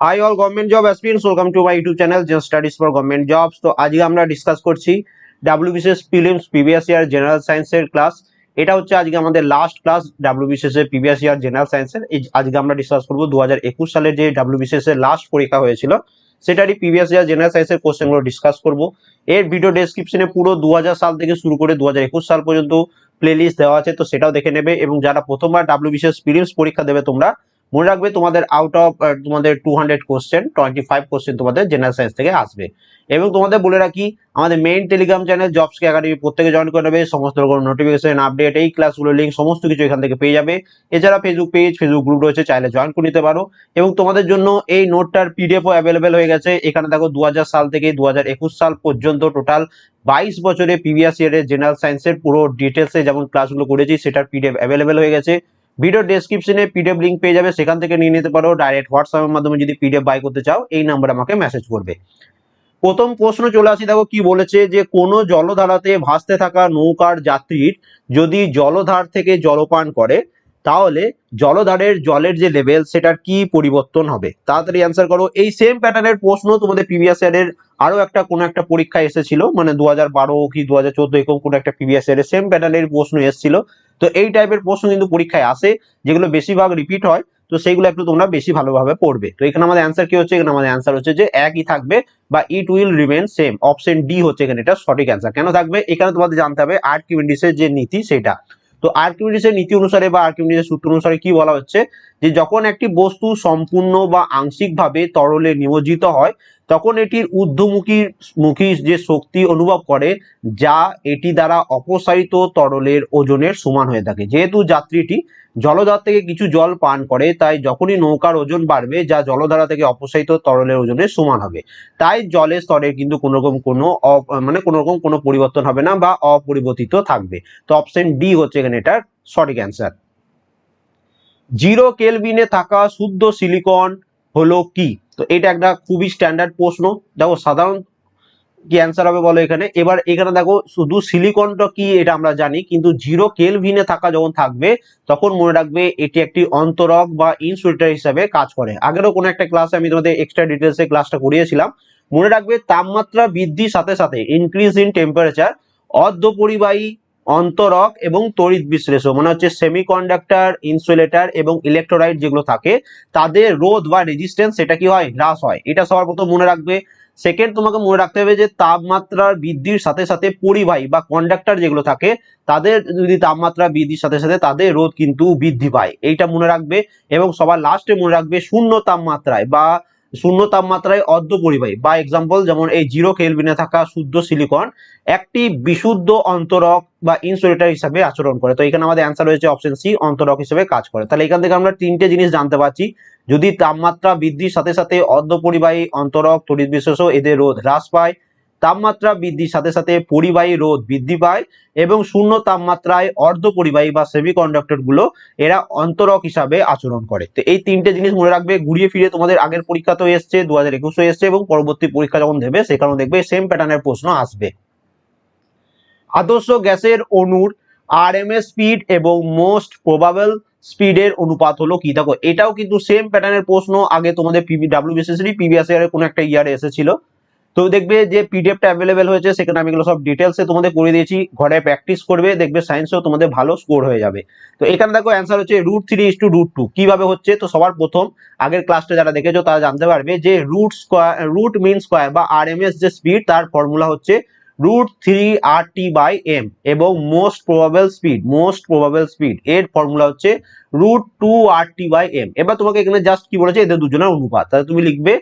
Hi all government job aspirants welcome to my YouTube channel just studies for government jobs তো আজকে আমরা discuss করছি WBCS prelims previous year general সায়েন্সের class এটা হচ্ছে আজকে আমাদের লাস্ট ক্লাস ডাব্লিউবিসিএস এর প্রিভিয়াস ইয়ার জেনারেল সায়েন্সের আজকে আমরা ডিসকাস করব দু হাজার একুশ সালে যে ডাব্লিউবিসিএস এর লাস্ট পরীক্ষা হয়েছিল, সেটারই প্রিভিয়াস ইয়ার জেনারেল সায়েন্সের কোশ্চেনগুলো ডিসকাস করব। এর ভিডিও ডেসক্রিপশনে পুরো দু হাজার সাল থেকে শুরু করে দু হাজার একুশ সাল পর্যন্ত প্লেলিস্ট দেওয়া আছে, তো সেটাও দেখে নেবে। এবং যারা প্রথমবার ডাব্লিউবিসিএস প্রিলিমস পরীক্ষা দেবে তোমরা মনে রাখবে তোমাদের আউট অফ তোমাদের two hundred question twenty five question তোমাদের জেনারেল সায়েন্স থেকে আসবে। এবং তোমাদের বলে রাখি, আমাদের মেইন টেলিগ্রাম চ্যানেল জবসকে একাডেমি প্রত্যেকে জয়েন করে নেবে, সমস্ত রকম নোটিফিকেশন আপডেট এই ক্লাসগুলোর লিঙ্ক সমস্ত কিছু এখান থেকে পেয়ে যাবে। এছাড়া ফেসবুক পেজ ফেসবুক গ্রুপ রয়েছে, চাইলে জয়েন করে নিতে পারো। এবং তোমাদের জন্য এই নোটটার পিডিএফও অ্যাভেলেবেল হয়ে গেছে। এখানে দেখো দু হাজার সাল থেকে দুহাজার একুশ সাল পর্যন্ত টোটাল বাইশ বছরে প্রিভিয়াস ইয়ারের জেনারেল সায়েন্সের পুরো ডিটেলসে যেমন ক্লাসগুলো করেছি, সেটার পিডিএফ অ্যাভেলেবেল হয়ে গেছে। ভিডিও ডেসক্রিপশনে পিডিএফ লিঙ্ক পেয়ে যাবে, সেখান থেকে নিয়ে নিতে পারো। ডাইরেক্ট হোয়াটসঅ্যাপের মাধ্যমে যদি পিডিএফ বাই করতে চাও, এই নাম্বারে আমাকে মেসেজ করবে। প্রথম প্রশ্ন চলে আসি, দেখো কি বলেছে যে, কোন জলধারাতে ভাসতে থাকা নৌকার যাত্রীর যদি জলধার থেকে জলপান করে, তাহলে জলধারের জলের যে লেভেল সেটার কি পরিবর্তন হবে? তাড়াতাড়ি অ্যান্সার করো। এই সেম প্যাটার্নের প্রশ্ন তোমাদের প্রিভিয়াস ইয়ারের আরও একটা, কোনো একটা পরীক্ষা এসেছিল মানে দু হাজার বারো কি দু হাজার চোদ্দ এরকম কোনো একটা প্রিভিয়াস ইয়ারের সেম প্যাটার্নের প্রশ্ন এসেছিল। তো এই টাইপের প্রশ্ন কিন্তু পরীক্ষায় আসে, যেগুলো বেশিরভাগ রিপিট হয়, তো সেইগুলো একটু তোমরা বেশি ভালোভাবে পড়বে। তো এখানে আমাদের অ্যান্সার কি হচ্ছে? এখানে আমাদের অ্যান্সার হচ্ছে যে একই থাকবে বা it will remain same option D হচ্ছে এখানে এটা সঠিক অ্যান্সার কেন থাকবে? এখানে তোমাদের জানতে হবে আর্কিমিডিসের যে নীতি সেটা। তো আর্কিমিডিসের নীতি অনুসারে বা আর্কিমিডিসের সূত্র অনুসারে কি বলা হচ্ছে? যে যখন একটি বস্তু সম্পূর্ণ বা আংশিকভাবে তরলে নিমজ্জিত হয় তখন এটির ঊর্ধ্বমুখী, মুখী যে শক্তি অনুভব করে, যা এটি দ্বারা অপসারিত তরলের ওজনের সমান হয়ে থাকে। যেহেতু যাত্রীটি জলধার থেকে কিছু জল পান করে, তাই যখনই নৌকার ওজন বাড়বে, যা জলধারা থেকে অপসারিত তরলের ওজনের সমান হবে। তাই জলের স্তরে কিন্তু কোনো রকম কোনো মানে কোনো রকম কোনো পরিবর্তন হবে না বা অপরিবর্তিত থাকবে। তো অপশন ডি হচ্ছে এখানে এটার সঠিক অ্যান্সার। জিরো কেলভিনে থাকা শুদ্ধ সিলিকন হলো কি? তো এটা একটা খুবই স্ট্যান্ডার্ড প্রশ্ন। দেখো সাধারণ কি অ্যান্সার হবে বলো এখানে? এবার এখানে দেখো শুধু সিলিকনটা কি এটা আমরা জানি, কিন্তু জিরো কেলভিনে থাকা যখন থাকবে, তখন মনে রাখবে এটি একটি অন্তরক বা ইনসুলেটর হিসাবে কাজ করে। আগেরও কোনো একটা ক্লাসে আমি তোমাদের এক্সট্রা ডিটেলসে ক্লাসটা করিয়েছিলাম। মনে রাখবে তাপমাত্রা বৃদ্ধির সাথে সাথে ইনক্রিজ ইন টেম্পারেচার অর্ধপরিবাহী অন্তরক এবং তড়িৎ বিশ্লেষক মানে হচ্ছে সেমিকন্ডাক্টর ইনসুলেটর এবং ইলেকট্রোলাইট যেগুলো থাকে, তাদের রোধ বা রেজিস্ট্যান্স সেটা কি হয়? হ্রাস হয়। এটা সবার প্রথম মনে রাখবে। সেকেন্ড তোমাকে মনে রাখতে হবে যে তাপমাত্রার বৃদ্ধির সাথে সাথে পরিবাহী বা কন্ডাক্টর যেগুলো থাকে, তাদের যদি তাপমাত্রা বৃদ্ধির সাথে সাথে তাদের রোধ কিন্তু বৃদ্ধি পায়। এইটা মনে রাখবে এবং সবার লাস্টে মনে রাখবে শূন্য তাপমাত্রায় বা শূন্য তাপমাত্রায় অর্ধ পরিবাহী। বা এক্সাম্পল যেমন এই জিরো কেলভিনে থাকা শুদ্ধ সিলিকন একটি বিশুদ্ধ অন্তরক বা ইনসুলেটার হিসাবে আচরণ করে। তো এখানে আমাদের অ্যান্সার হয়েছে অপশন সি অন্তরক হিসেবে কাজ করে। তাহলে এখান থেকে আমরা তিনটে জিনিস জানতে পারছি। যদি তাপমাত্রা বৃদ্ধির সাথে সাথে অর্ধ পরিবাহী অন্তরক, তড়িৎ বিশেষ এদের রোধ হ্রাস পায় তাপমাত্রা বৃদ্ধির সাথে সাথে পরিবাহী রোধ বৃদ্ধি পায় এবং শূন্য তাপমাত্রায় অর্ধ পরিবাহী বা সেমিকন্ডাক্টরগুলো এরা অন্তরক হিসাবে আচরণ করে। তো এই তিনটে জিনিস মনে রাখবে, ঘুরিয়ে ফিরে তোমাদের আগের পরীক্ষা তো এসছে দু হাজার একুশে এসছে এবং পরবর্তী পরীক্ষা যখন দেবে সেখানেও দেখবে সেম প্যাটার্নের প্রশ্ন আসবে। আদর্শ গ্যাসের অণুর আর এম স্পিড এবং মোস্ট প্রবাবল স্পিডের অনুপাত হলো কি? দেখো, এটাও কিন্তু সেম প্যাটার্নের প্রশ্ন, আগে তোমাদের পিবি ডাব্লিউ বিসিএসি পিবিএস এর কোনো একটা ইয়ারে এসেছিল। তো দেখবে যে পিডিএফটা অ্যাভেলেবেল হয়েছে, সেখানে আমি এগুলো সব ডিটেলসে তোমাদের করে দিয়েছি। ঘরে প্র্যাকটিস করবে, দেখবে সায়েন্সেও তোমাদের ভালো স্কোর হয়ে যাবে। তো এখানে দেখো অ্যান্সার হচ্ছে root three is two root two কীভাবে হচ্ছে? তো সবার প্রথম আগের ক্লাসটা যারা দেখেছ, তারা জানতে পারবে যে root square root mean square বা আর এম এস যে স্পিড তার ফর্মুলা হচ্ছে root three R T by M এবং most probable speed most probable speed এর ফর্মুলা হচ্ছে root two R T by M এবার তোমাকে এখানে জাস্ট কি বলেছে? এদের দুজনের অনুপাত। তাহলে তুমি লিখবে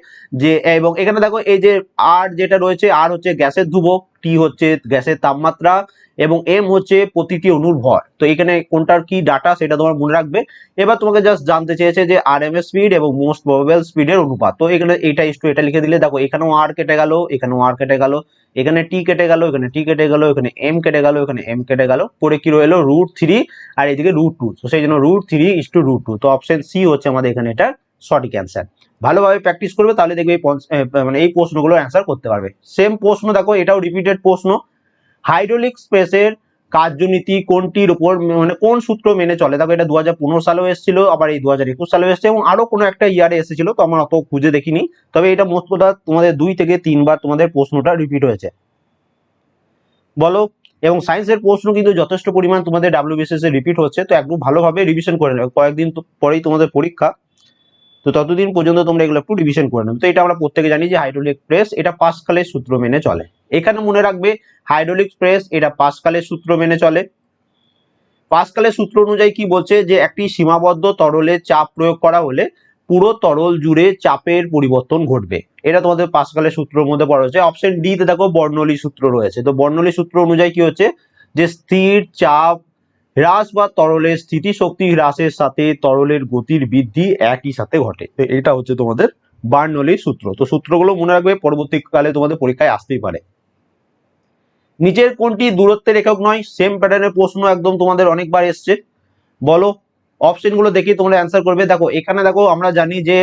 যে এবং এখানে দেখো, এই যে আর যেটা রয়েছে আর হচ্ছে গ্যাসের ধ্রুবক টি হচ্ছে গ্যাসের তাপমাত্রা, এবং এম হচ্ছে প্রতিটি অণুর ভর। তো এখানে কোনটার কি ডাটা সেটা তোমার মনে রাখবে। এবার তোমাকে জাস্ট জানতে চেয়েছে যে আর এম স্পিড এবং মোস্ট প্রবাবল স্পিডের অনুপাত। তো এখানে এটা ইস্টু এটা লিখে দিলে, দেখো, এখানেও আর কেটে গেল, এখানেও আর কেটে গেল, এখানে টি কেটে গেল, এখানে টি কেটে গেল, এখানে এম কেটে গেল, এখানে এম কেটে গেল। পরে কি রইল? রুট থ্রি আর এদিকে রুট টু তো সেই জন্য root three is two root two তো অপশন সি হচ্ছে আমাদের এখানে এটা সঠিক অ্যান্সার ভালোভাবে প্র্যাকটিস করবে, তাহলে দেখবে এই মানে এই প্রশ্নগুলো অ্যান্সার করতে পারবে। সেম প্রশ্ন দেখো, এটাও রিপিটেড প্রশ্ন। হাইড্রোলিক স্পেসের কার্যনীতি কোনটির উপর মানে কোন সূত্র মেনে চলে? দেখো এটা দু হাজার পনেরো সালেও এসেছিল, আবার এই দু হাজার একুশ সালেও এসেছে, এবং আরও কোনো একটা ইয়ারে এসেছিল, তো আমার অত খুঁজে দেখিনি। তবে এটা মোস্ট কথা তোমাদের দুই থেকে তিনবার তোমাদের প্রশ্নটা রিপিট হয়েছে। বলো এবং সায়েন্সের প্রশ্ন কিন্তু যথেষ্ট পরিমাণ তোমাদের ডাব্লিউবিএসএস এ রিপিট হচ্ছে, তো একটু ভালোভাবে রিভিশন করে নেবে কয়েকদিন পরেই তোমাদের পরীক্ষা, তো ততদিন পর্যন্ত তোমরা এগুলো একটু রিভিশন করে নেবে তো এটা আমরা প্রত্যেকে জানি যে হাইড্রোলিক প্রেস এটা পাসকালের সূত্র মেনে চলে। এখানে মনে রাখবে হাইড্রোলিক প্রেস এটা পাসকালের সূত্র মেনে চলে। পাসকালের সূত্র অনুযায়ী কি বলছে যে একটি সীমাবদ্ধ তরলে চাপ প্রয়োগ করা হলে পুরো তরল জুড়ে চাপের পরিবর্তন ঘটবে। এটা তোমাদের পাসকালের সূত্রের মধ্যে পড়া হচ্ছে অপশন ডি তে দেখো বর্ণলী সূত্র রয়েছে। তো বর্ণলী সূত্র অনুযায়ী কি হচ্ছে? যে স্থির চাপ হ্রাস বা তরলের স্থিতিশক্তি হ্রাসের সাথে তরলের গতির বৃদ্ধি একই সাথে ঘটে। তো এটা হচ্ছে তোমাদের বার্নলির সূত্র। তো সূত্রগুলো মনে রাখবে, পরবর্তীকালে তোমাদের পরীক্ষায় আসতেই পারে। নিচের কোনটি দূরত্বের একক নয়? সেম প্যাটার্নের প্রশ্ন একদম তোমাদের অনেকবার এসছে। বলো অপশনগুলো দেখি তোমরা অ্যান্সার করবে। দেখো, এখানে দেখো আমরা জানি যে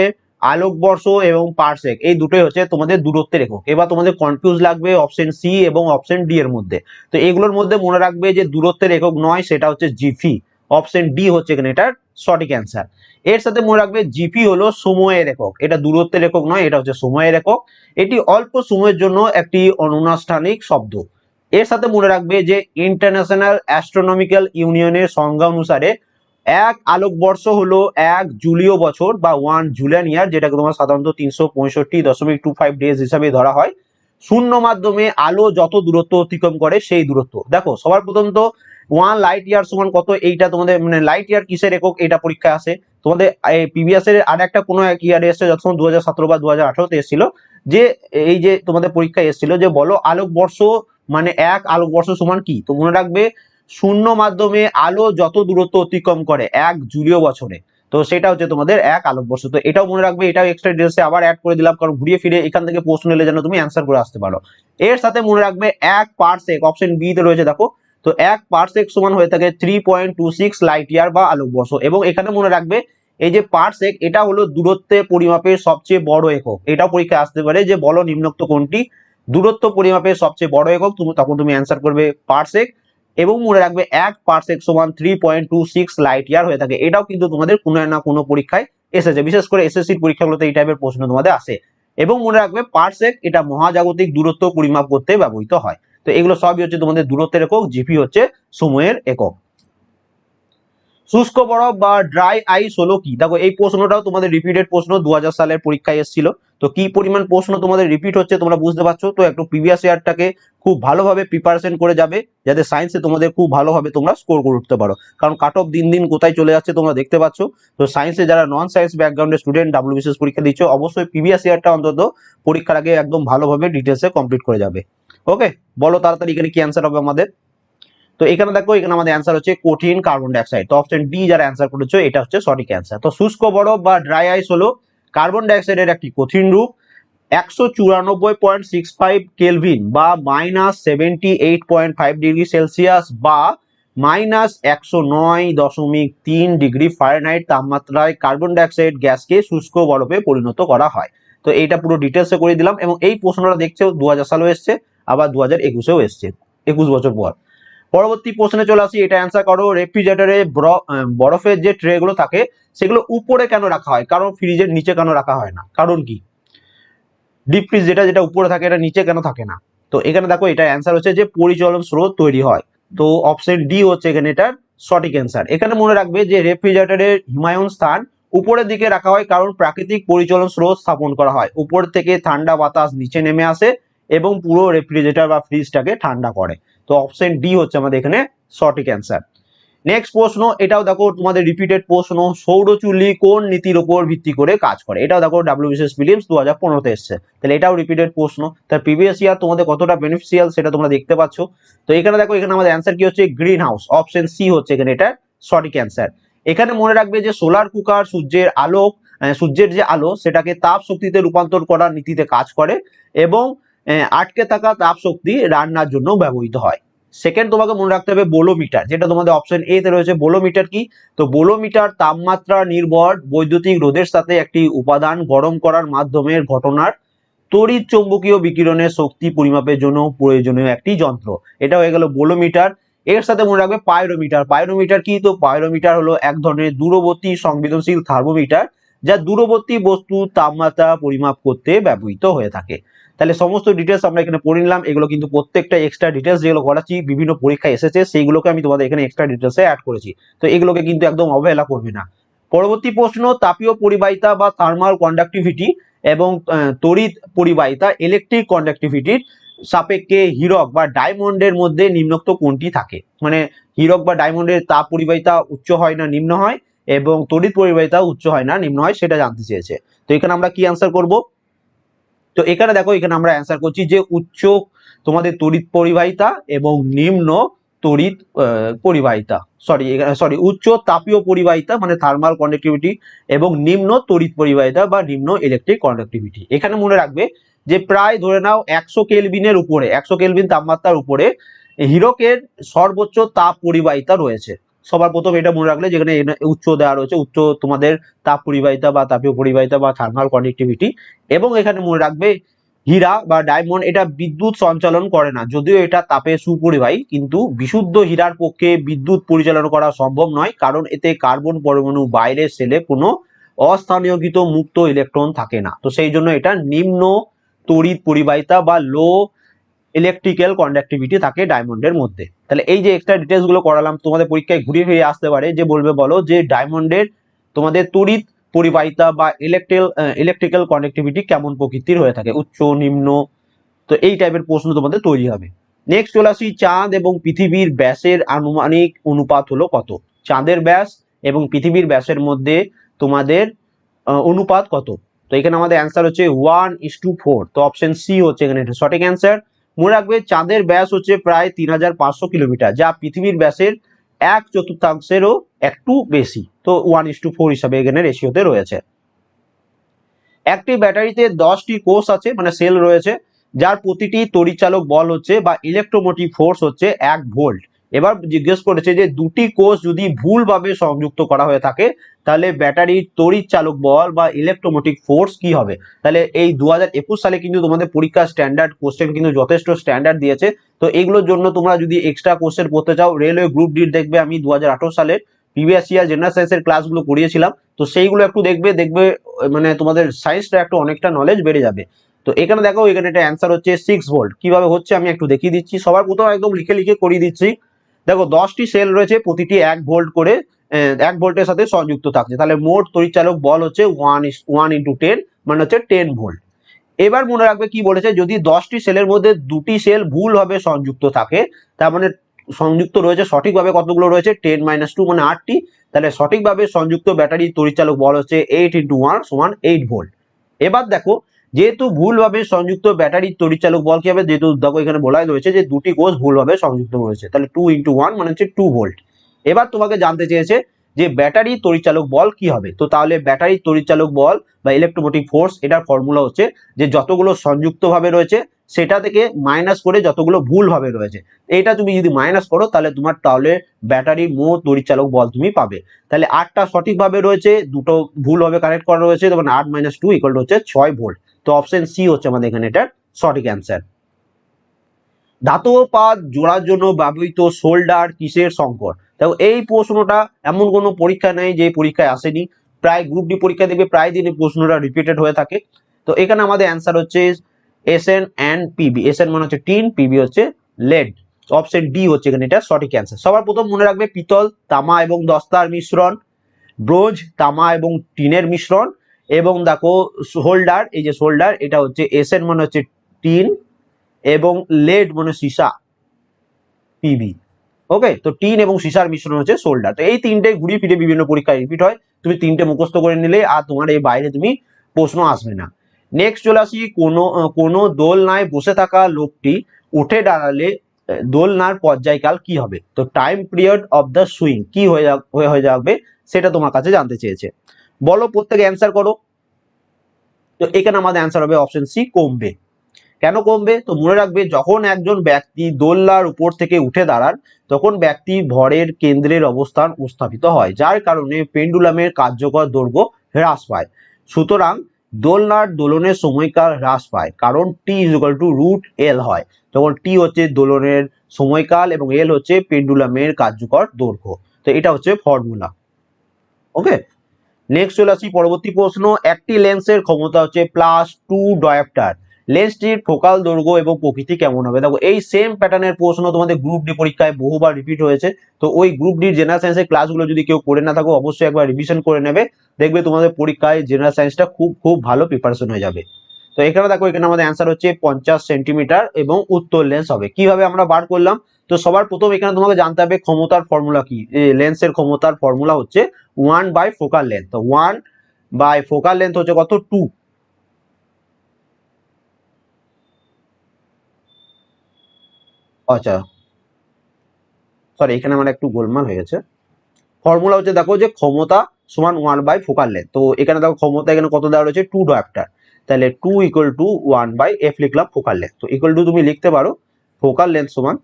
আলোকবর্ষ এবং পারসেক এই দুটোই হচ্ছে তোমাদের দূরত্বের একক। এবার তোমাদের কনফিউজ লাগবে অপশন সি এবং অপশন ডি এর মধ্যে। তো এগুলোর মধ্যে মনে রাখবে যে দূরত্বের একক নয়, সেটা হচ্ছে জিফি অপশন ডি হচ্ছে এখানে এটার সঠিক অ্যান্সার এর সাথে মনে রাখবে জিপি হলো সময়ের একক। এটা দূরত্বের একক নয়, এটা হচ্ছে সময়ের একক। এটি অল্প সময়ের জন্য একটি অনানুষ্ঠানিক শব্দ। এর সাথে মনে রাখবে যে ইন্টারন্যাশনাল অ্যাস্ট্রোনমিক্যাল ইউনিয়নের সংজ্ঞা অনুসারে এক আলোকবর্ষ হলো এক জুলিও বছর বা ওয়ান জুলিয়ান ইয়ার যেটাকে তোমার সাধারণত তিনশো পঁয়ষট্টি দশমিক টু ফাইভ ডেজ হিসাবে ধরা হয়। শূন্য মাধ্যমে আলো যত দূরত্ব অতিক্রম করে, সেই দূরত্ব। দেখো, সবার প্রথম তো ওয়ান লাইট ইয়ার সমান কত? এইটা তোমাদের মানে লাইট ইয়ার কিসের একক? এটা পরীক্ষায় আসে। তোমাদের পিবিএস এর আর একটা কোনো এক ইয়ারে এসছে যখন দু হাজার সতেরো বা দু হাজার আঠারোতে এসেছিল, যে এই যে তোমাদের পরীক্ষায় এসেছিল যে বলো আলোকবর্ষ মানে এক আলোকবর্ষ সমান কি? তো মনে রাখবে শূন্য মাধ্যমে আলো যত দূরত্ব অতিক্রম করে, এক জুলিও বছরে। তো সেটা হচ্ছে তোমাদের এক আলোকবর্ষ। তো এটাও মনে রাখবে, এটাও এক্সট্রা ডিটেলসে আবার অ্যাড করে দিলাম, কারণ ঘুরিয়ে ফিরে এখান থেকে প্রশ্ন এলে যেন তুমি অ্যান্সার করে আসতে পারো। এর সাথে মনে রাখবে এক পার্সেক অপশন বি তে রয়েছে, দেখো। তো এক পার্সেক সমান হয়ে থাকে three point two six light year বা আলোকবর্ষ। এবং এখানে মনে রাখবে, এই যে পার্সেক এটা হলো দূরত্বে পরিমাপের সবচেয়ে বড় একক। এটাও পরীক্ষায় আসতে পারে যে বলো নিম্নোক্ত কোনটি? দূরত্ব পরিমাপের সবচেয়ে বড় একক, তুমি তখন তুমি অ্যান্সার করবে পার্সেক এবং মনে রাখবে এক পার্সেক সমান three point two six light year হয়ে থাকে। এটাও কিন্তু তোমাদের কোনো না কোনো পরীক্ষায় এসেছে। বিশেষ করে এসএসসির পরীক্ষাগুলোতে এই টাইপের প্রশ্ন তোমাদের আসে। এবং মনে রাখবে পার্সেক এটা মহাজাগতিক দূরত্ব পরিমাপ করতে ব্যবহৃত হয়। তো এগুলো সবই হচ্ছে তোমাদের দূরত্বের একক জিপি হচ্ছে সময়ের একক। শুষ্ক বরফ বা ড্রাই আইস হলো কি? দেখো, এই প্রশ্নটাও তোমাদের রিপিটেড প্রশ্ন দু হাজার সালের পরীক্ষায় এসেছিল। তো কি পরিমাণ প্রশ্ন তোমাদের রিপিট হচ্ছে তোমরা বুঝতে পারছ? তো একটু প্রিভিয়াস ইয়ারটাকে খুব ভালোভাবে প্রিপারেশন করে যাবে, যাতে সায়েন্সে তোমাদের খুব ভালোভাবে তোমরা স্কোর করে উঠতে পারো। কারণ কাট অফ দিন দিন কোথায় চলে যাচ্ছে তোমরা দেখতে পাচ্ছ। তো সায়েন্সে যারা নন সায়েন্স ব্যাকগ্রাউন্ডের স্টুডেন্ট ডাব্লিউবিসিএস পরীক্ষা দিচ্ছ, অবশ্যই প্রিভিয়াস ইয়ারটা অন্তত পরীক্ষার আগে একদম ভালোভাবে ডিটেলসে কমপ্লিট করে যাবে। ওকে বলো তাড়াতাড়ি এখানে কি অ্যান্সার হবে আমাদের? তো এখানে দেখো, এখানে আমাদের অ্যান্সার হচ্ছে কঠিন কার্বন ডাইঅক্সাইড তো অপশন ডি যারা অ্যান্সার করেছ, এটা হচ্ছে সঠিক অ্যান্সার তো শুষ্ক বরফ বা ড্রাই আইস হলো কার্বন ডাইঅক্সাইডের একটি কঠিন রূপ। একশো চুরানব্বই পয়েন্ট সিক্স ফাইভ কেলভিন বা minus seventy eight point five degree Celsius বা মাইনাস একশো নয় দশমিক তিন ডিগ্রি ফারেনহাইট তাপমাত্রায় কার্বন ডাইঅক্সাইড গ্যাসকে শুষ্ক বরফে পরিণত করা হয়। তো এইটা পুরো ডিটেলসে করে দিলাম এবং এই প্রশ্নটা দেখছ, দু সালেও এসছে, আবার দু হাজার একুশেও এসছে, একুশ বছর পর। পরবর্তী প্রশ্নে চলে আসি, এটা অ্যান্সার করো রেফ্রিজারেটরে বরফের যে ট্রে গুলো থাকে, সেগুলো উপরে কেন রাখা হয়? কারণ ফ্রিজের নিচে কেন রাখা হয় না? কারণ কি? ডিপ ফ্রিজ যেটা যেটা উপরে থাকে, এটা নিচে কেন থাকে না? তো এখানে দেখো, এটা অ্যান্সার হচ্ছে যে পরিচলন স্রোত তৈরি হয়। তো অপশন ডি হচ্ছে এখানে এটার সঠিক অ্যান্সার এখানে মনে রাখবে যে রেফ্রিজারেটরের হিমায়ন স্থান উপরের দিকে রাখা হয় কারণ প্রাকৃতিক পরিচলন স্রোত স্থাপন করা হয়। উপর থেকে ঠান্ডা বাতাস নিচে নেমে আসে এবং পুরো রেফ্রিজারেটর বা ফ্রিজটাকে ঠান্ডা করে। তো অপশন ডি হচ্ছে আমাদের এখানে সঠিক অ্যান্সার নেক্সট প্রশ্ন, এটাও দেখো তোমাদের রিপিটেড প্রশ্ন, সৌরচুল্লি কোন নীতির উপর ভিত্তি করে কাজ করে? এটাও দেখো ডাব্লিউবিসিএস ফিলিমস দু হাজার পনেরোতে এসছে। তাহলে এটাও রিপিটেড প্রশ্ন। তার প্রিভিয়াস ইয়ার তোমাদের কতটা বেনিফিশিয়াল সেটা তোমরা দেখতে পাচ্ছ। তো এখানে দেখো, এখানে আমাদের অ্যান্সার কি হচ্ছে? গ্রিন হাউস অপশন সি হচ্ছে এখানে এটা সঠিক অ্যান্সার এখানে মনে রাখবে যে সোলার কুকার সূর্যের আলো সূর্যের যে আলো, সেটাকে তাপ শক্তিতে রূপান্তর করার নীতিতে কাজ করে এবং আটকে থাকা তাপ শক্তি রান্নার জন্য ব্যবহৃত হয়। সেকেন্ড তোমাকে মনে রাখতে হবে বোলোমিটার, যেটা তোমাদের অপশন এ তে রয়েছে। বোলোমিটার কি? তো বোলোমিটার তাপমাত্রা নির্ভর বৈদ্যুতিক রোধের সাথে একটি উপাদান গরম করার মাধ্যমে ঘটনার তড়িৎ চৌম্বকীয় বিকিরণের শক্তি পরিমাপের জন্য প্রয়োজনীয় একটি যন্ত্র। এটা হয়ে গেল বোলোমিটার। এর সাথে মনে রাখবে পায়রোমিটার পায়রোমিটার কি? তো পায়রোমিটার হলো এক ধরনের দূরবর্তী সংবেদনশীল থার্মোমিটার, যা দূরবর্তী বস্তু তাপমাত্রা পরিমাপ করতে ব্যবহৃত হয়ে থাকে। তাহলে সমস্ত ডিটেলস আমরা এখানে পড়ে নিলাম। এগুলো কিন্তু প্রত্যেকটা এক্সট্রা ডিটেলস যেগুলো করাচ্ছি বিভিন্ন পরীক্ষায় এসেছে, সেইগুলোকে আমি তোমাদের এখানে এক্সট্রা ডিটেলসে অ্যাড করেছি। তো এগুলোকে কিন্তু একদম অবহেলা করবে না। পরবর্তী প্রশ্ন, তাপীয় পরিবাহিতা বা থার্মাল কন্ডাক্টিভিটি এবং তড়িৎ পরিবাহিতা ইলেকট্রিক কন্ডাক্টিভিটির সাপেক্ষে হীরক বা ডায়মন্ডের মধ্যে নিম্নোক্ত কোনটি থাকে? মানে হীরক বা ডায়মন্ডের তাপ পরিবাহিতা উচ্চ হয় না, নিম্ন হয় এবং তড়িৎ পরিবাহিতা উচ্চ হয় না, নিম্ন হয়, সেটা জানতে চেয়েছে। তো এখানে আমরা কি অ্যান্সার করব? তো এখানে দেখো, এখানে আমরা অ্যান্সার করছি যে উচ্চ তোমাদের তড়িৎ পরিবাহিতা এবং নিম্ন তড়িৎ পরিবাহিতা। সরি সরি উচ্চ তাপীয় পরিবাহিতা মানে থার্মাল কন্ডাক্টিভিটি এবং নিম্ন তড়িৎ পরিবাহিতা বা নিম্ন ইলেকট্রিক কন্ডাক্টিভিটি এখানে মনে রাখবে যে প্রায় ধরে নাও একশো কেলভিনের উপরে, একশো কেলভিন তাপমাত্রার উপরে হীরকের সর্বোচ্চ তাপ পরিবাহিতা রয়েছে। সবার প্রথম এটা মনে রাখলে যেখানে উচ্চ দেওয়া রয়েছে, উচ্চ তোমাদের তাপ পরিবাহিতা বা তাপীয় পরিবাহিতা বা থার্মাল কন্ডাক্টিভিটি এবং এখানে মনে রাখবে হীরা বা ডায়মন্ড এটা বিদ্যুৎ সঞ্চালন করে না, যদিও এটা তাপে সুপরিবাহী, কিন্তু বিশুদ্ধ হীরার পক্ষে বিদ্যুৎ পরিচালনা করা সম্ভব নয়, কারণ এতে কার্বন পরমাণু বাইরের সেলে কোনো অস্থানীয়কৃত মুক্ত ইলেকট্রন থাকে না। তো সেই জন্য এটা নিম্ন তড়িৎ পরিবাহিতা বা লো ইলেকট্রিক্যাল কন্ডাক্টিভিটি থাকে ডায়মন্ডের মধ্যে। তাহলে এই যে এক্সট্রা ডিটেলসগুলো করালাম, তোমাদের পরীক্ষায় ঘুরিয়ে ফিরে আসতে পারে, যে বলবে বলো যে ডায়মন্ডের তোমাদের তড়িৎ পরিবাহিতা বা ইলেকট্রিক্যাল ইলেকট্রিক্যাল কন্ডাক্টিভিটি কেমন প্রকৃতির হয়ে থাকে, উচ্চ, নিম্ন, তো এই টাইপের প্রশ্ন তোমাদের তৈরি হবে। নেক্সট চলে আসি, চাঁদ এবং পৃথিবীর ব্যাসের আনুমানিক অনুপাত হলো কত? চাঁদের ব্যাস এবং পৃথিবীর ব্যাসের মধ্যে তোমাদের অনুপাত কত? তো এখানে আমাদের অ্যান্সার হচ্ছে ওয়ান ইস টু ফোর তো অপশন সি হচ্ছে এখানে সঠিক অ্যান্সার মনে রাখবে, চাঁদের ব্যাস হচ্ছে প্রায় তিন হাজার পাঁচশো কিলোমিটার, যা পৃথিবীর ব্যাসের এক চতুর্থাংশেরও একটু বেশি। তো ওয়ান ইস টু ফোর হিসাবে এখানে রেশিওতে রয়েছে। একটি ব্যাটারিতে দশটি কোষ আছে মানে সেল রয়েছে, যার প্রতিটি তরিচালক বল হচ্ছে বা ইলেকট্রোমোটিভ ফোর্স হচ্ছে এক ভোল্ট। এবার জিজ্ঞেস করেছে যে দুটি কোষ যদি ভুলভাবে সংযুক্ত করা হয়ে থাকে তাহলে ব্যাটারির তড়িৎ চালক বল বা ইলেকট্রোমোটিভ ফোর্স কি হবে? তাহলে এই দু হাজার একুশ সালে কিন্তু তোমাদের পরীক্ষা স্ট্যান্ডার্ড কোশ্চেন কিন্তু যথেষ্ট স্ট্যান্ডার্ড দিয়েছে। তো এগুলোর জন্য তোমরা যদি এক্সট্রা কোশ্চেন পড়তে চাও রেলওয়ে গ্রুপ ডি দেখবে আমি দু সালের প্রিভিয়াস ইয়ার জেনারেল সায়েন্সের ক্লাসগুলো করিয়েছিলাম। তো সেইগুলো একটু দেখবে দেখবে মানে তোমাদের সায়েন্সটা একটু অনেকটা নলেজ বেড়ে যাবে। তো এখানে দেখো, এখানে একটা অ্যান্সার হচ্ছে সিক্স ভোল্ট কীভাবে হচ্ছে আমি একটু দেখিয়ে দিচ্ছি। সবার প্রথম একদম লিখে লিখে করিয়ে দিচ্ছি। দেখো, দশটি সেল রয়েছে, প্রতিটি এক ভোল্ট করে। এক ভোল্টের সাথে সংযুক্ত থাকছে। তাহলে মোট তড়িৎচালক বল হচ্ছে one is one into ten মানে হচ্ছে টেন ভোল্ট এবার মনে রাখবে কি বলেছে, যদি দশটি সেলের মধ্যে দুটি সেল ভুলভাবে সংযুক্ত থাকে, তার মানে সংযুক্ত রয়েছে সঠিকভাবে কতগুলো রয়েছে? টেন মাইনাস টু মানে আটটি। তাহলে সঠিকভাবে সংযুক্ত ব্যাটারি তড়িৎচালক বল হচ্ছে এইট ইন্টু ওয়ান সমান এইট ভোল্ট এবার দেখো, যেহেতু ভুলভাবে সংযুক্ত ব্যাটারির তড়িৎচালক বল কি হবে? যেহেতু দেখো এখানে বলাই রয়েছে যে দুটি কোষ ভুলভাবে সংযুক্ত রয়েছে। তাহলে টু ইন্টু ওয়ান মানে হচ্ছে টু ভোল্ট এবার তোমাকে জানতে চেয়েছে যে ব্যাটারি তড়িৎচালক বল কি হবে? তো তাহলে ব্যাটারি তড়িৎচালক বল বা ইলেকট্রোমোটিভ ফোর্স এটার ফর্মুলা হচ্ছে যে যতগুলো সংযুক্ত ভাবে রয়েছে, সেটা থেকে মাইনাস করে যতগুলো ভুল ভাবে রয়েছে। এটা তুমি যদি মাইনাস করো, তাহলে তোমার তাহলে ব্যাটারি মোট তরিচালক বল তুমি পাবে। তাহলে আটটা সঠিকভাবে রয়েছে, দুটো ভুলভাবে কানেক্ট করা রয়েছে তখন আট মাইনাস টু ইকুয়াল হচ্ছে ছয় ভোল্ট তো অপশন সি হচ্ছে আমাদের এখানে এটার সঠিক অ্যান্সার ধাতব পাত জোড়ার জন্য ব্যবহৃত শোল্ডার কিসের সংকর? দেখো, এই প্রশ্নটা এমন কোনো পরীক্ষা নেই যে পরীক্ষায় আসেনি। প্রায় গ্রুপ ডি পরীক্ষা দেবে, প্রায় দিনে প্রশ্নটা রিপিটেড হয়ে থাকে। তো এখানে আমাদের অ্যান্সার হচ্ছে S N and PB S N মানে হচ্ছে টিন পিবি হচ্ছে লেড অপশন ডি হচ্ছে এখানে এটা সঠিক অ্যান্সার সবার প্রথম মনে রাখবে পিতল, তামা এবং দস্তার মিশ্রণ, ব্রোঞ্জ, তামা এবং টিনের মিশ্রণ এবং দেখো হোল্ডার এই যে শোল্ডার এটা হচ্ছে এস এন মানে হচ্ছে টিন এবং লেড মানে সীসা পিবি ওকে তো টিন এবং সীসার মিশ্রণ হচ্ছে শোল্ডার তো এই তিনটে ঘুরিয়ে ফিরে বিভিন্ন পরীক্ষায় রিপিট হয়। তুমি তিনটে মুখস্থ করে নিলে আর তোমার এই বাইরে তুমি প্রশ্ন আসবে না। নেক্সট চলে আসি, কোনো কোনো দোলনায় বসে থাকা লোকটি উঠে দাঁড়ালে দোলনার পর্যায়কাল কি হবে? তো time period of the swing কি হয়ে হয়ে যাবে সেটা তোমার কাছে জানতে চেয়েছে। বলো প্রত্যেকে অ্যান্সার করো। তো এখানে আমাদের অ্যান্সার হবে অপশন সি কমবে। কেন কমবে? তো মনে রাখবে, যখন একজন ব্যক্তি দোলনার উপর থেকে উঠে দাঁড়ান, তখন ব্যক্তি ভরের কেন্দ্রের অবস্থান উত্থাপিত হয়, যার কারণে পেন্ডুলামের কার্যকর দৈর্ঘ্য হ্রাস পায়। সুতরাং দোলনার দোলনের সময়কাল হ্রাস পায়, কারণ T is equal to root L হয়। তখন টি হচ্ছে দোলনের সময়কাল এবং এল হচ্ছে পেন্ডুলামের কার্যকর দৈর্ঘ্য। তো এটা হচ্ছে ফর্মুলা ওকে নেক্সট চলে আসি, পরবর্তী প্রশ্ন। একটি লেন্সের ক্ষমতা হচ্ছে প্লাস টু ডয়াপ্টার লেন্সটির ফোকাল দৈর্ঘ্য এবং প্রকৃতি কেমন হবে? দেখো, এই সেম প্যাটার্নের প্রশ্ন তোমাদের গ্রুপ ডি পরীক্ষায় বহুবার রিপিট হয়েছে। তো ওই গ্রুপ ডির জেনারেল সায়েন্সের ক্লাসগুলো যদি কেউ করে না থাকো, অবশ্যই একবার রিভিশন করে নেবে। দেখবে তোমাদের পরীক্ষায় জেনারেল সায়েন্সটা খুব খুব ভালো প্রিপারেশন হয়ে যাবে। তো এখানে দেখো, এখানে আমাদের অ্যান্সার হচ্ছে পঞ্চাশ সেন্টিমিটার এবং উত্তর লেন্স হবে। কীভাবে আমরা বার করলাম? তো সবার প্রথম এখানে তোমাকে জানতে হবে ক্ষমতার ফর্মুলা কি? লেন্সের ক্ষমতার ফর্মুলা হচ্ছে one by focal length one by focal length হচ্ছে কত? টু আচ্ছা। সরি এখানে আমার একটু গোলমাল হয়ে গেছে। ফর্মুলা হচ্ছে দেখো যে ক্ষমতা সমান ওয়ান বাই ফোকাল লেন্থ তো এখানে দেখো ক্ষমতা এখানে কত দেওয়া রয়েছে? টু ডয়াপ্টার তাহলে two equal to one by F লিখলাম ফোকাল লেন্থ তো ইকুয়াল টু তুমি লিখতে পারো ফোকাল লেন্থ সমান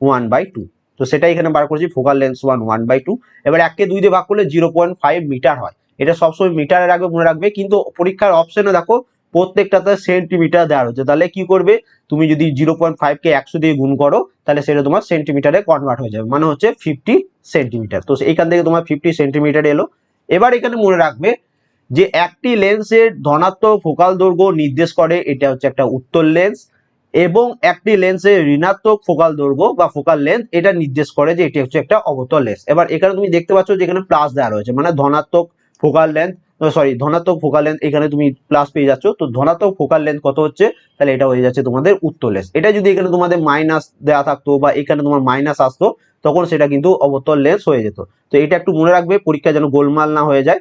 ওয়ান বাই টু তো সেটাই এখানে বার করছি focal length one one by two এবার এককে দুই দিয়ে ভাগ করলে জিরো পয়েন্ট ফাইভ মিটার হয়। এটা সবসময় মিটারে রাখবে মনে রাখবে, কিন্তু পরীক্ষার অপশনে দেখো প্রত্যেকটাতে সেন্টিমিটার দেওয়া রয়েছে। তাহলে কি করবে? তুমি যদি জিরো পয়েন্ট ফাইভকে একশো দিয়ে গুণ করো, তাহলে সেটা তোমার সেন্টিমিটারে কনভার্ট হয়ে যাবে। মানে হচ্ছে ফিফটি সেন্টিমিটার তো এইখান থেকে তোমার ফিফটি সেন্টিমিটার এলো। এবার এখানে মনে রাখবে যে একটি লেন্সের ধনাত্মক ফোকাল দৈর্ঘ্য নির্দেশ করে, এটা হচ্ছে একটা উত্তর লেন্স এবং একটি লেন্সের ঋণাত্মক ফোকাল দৈর্ঘ্য বা ফোকাল লেন্থ এটা নির্দেশ করে যে এটি হচ্ছে একটা অবতল লেন্স এবার এখানে তুমি দেখতে পাচ্ছ যে এখানে প্লাস দেওয়া রয়েছে মানে ধনাত্মক ফোকাল লেন্থ সরি ধনাত্মক ফোকাল লেন্থ এখানে তুমি প্লাস পেয়ে যাচ্ছ। তো ধনাত্মক ফোকাল লেন্থ কত হচ্ছে? তাহলে এটা হয়ে যাচ্ছে তোমাদের উত্তর লেন্স এটা যদি এখানে তোমাদের মাইনাস দেওয়া থাকতো বা এখানে তোমার মাইনাস আসতো, তখন সেটা কিন্তু অবতল লেন্স হয়ে যেত। তো এটা একটু মনে রাখবে, পরীক্ষা যেন গোলমাল না হয়ে যায়।